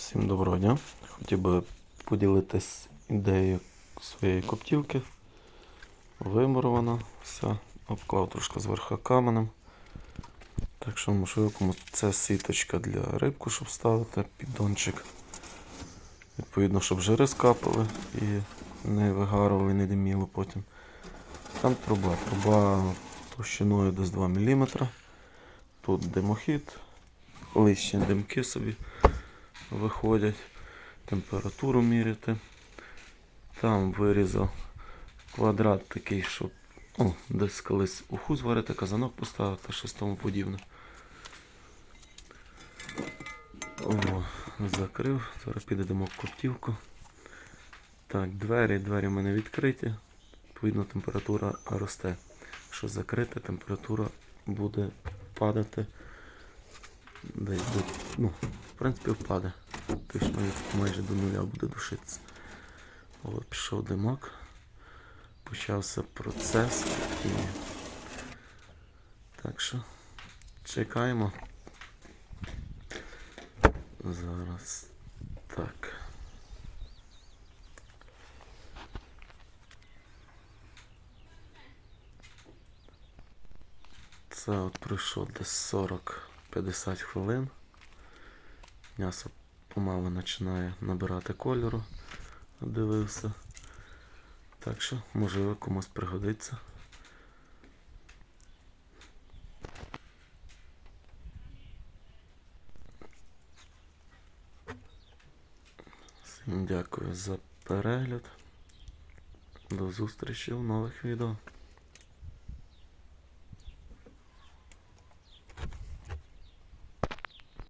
Всім доброго дня. Хотів би поділитись ідеєю своєї коптівки. Вимурована, вся, обклав трошки зверху каменем. Так що, можливо, це сіточка для рибку, щоб ставити, піддончик. Відповідно, щоб жири скапали і не вигарували, не диміло потім. Там труба. Труба товщиною десь 2 мм. Тут димохід, лишні димки собі виходять, температуру міряти. Там вирізав квадрат такий, щоб ну, десь колись уху зварити, казанок поставити, щось тому подібне. О, закрив, зараз підемо в коптівку. Так, двері, двері в мене відкриті. Відповідно, температура росте. Якщо закрити, температура буде падати десь ну, в принципі, впаде. Точно майже до нуля буде душитися. От пішов димок. Почався процес. І... Так що чекаємо. Зараз так. Це от пройшло десь 40-50 хвилин. М'ясо помало починає набирати кольору. Дивився. Так що, можливо, комусь пригодиться. Всім дякую за перегляд. До зустрічі в нових відео.